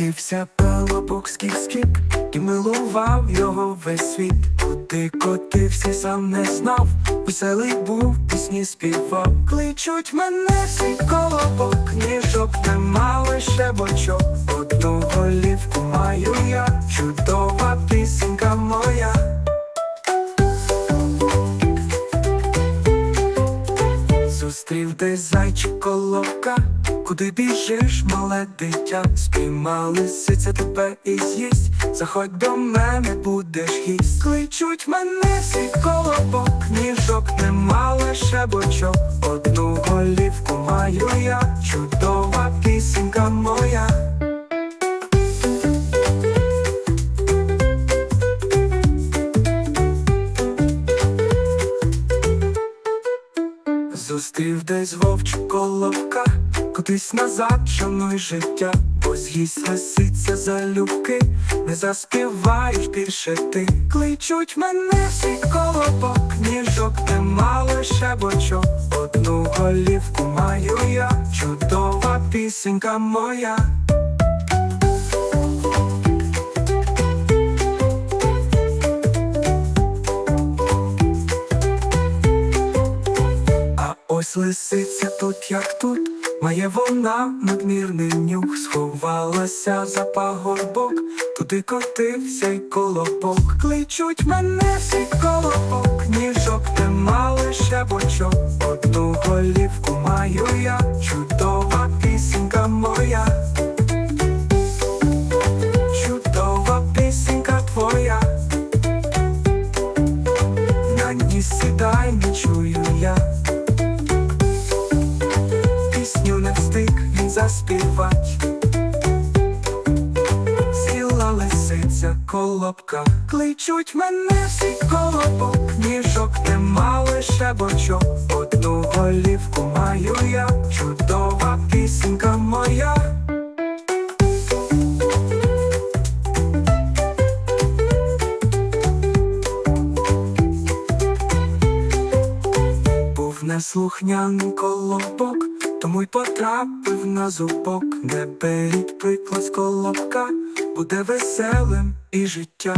Це пелобокський скіп, і милував його весь світ. Куди котився, сам не знав. Веселий був, пісні співав. Кличуть мене свій колобок, ніжок нема лише бочок. Одну голівку Зустрів десь зайчик колобка, куди біжиш, мале дитя, спіймали сиця тебе і з'їсть. Заходь до мене, будеш гість. Кличуть мене свій колобок, ніжок нема лише бочок. Одну Зустрів десь вовчу колобка, кудись назад шануй життя, бо з'їсть лисиця залюбки, не заспіваєш більше ти. Кличуть мене всі колобок, ніжок нема лише бочок. Одну голівку маю я, чудова пісенька моя. А лисиця тут, як тут, має вона надмірний нюх, сховалася за пагорбок, туди котився й колобок. Кличуть мене всі колобок, ніжок нема лише бочок. Одну голівку маю я, чудова заспівать. Сіла лисиця колобка, кличуть мене всі колобок, ніжок нема лише бочок. Одну голівку маю я, чудова пісенька моя. Був неслухняний колобок, тому й потрапив на зубок. Не беріть приклад з колобка, буде веселим і життя.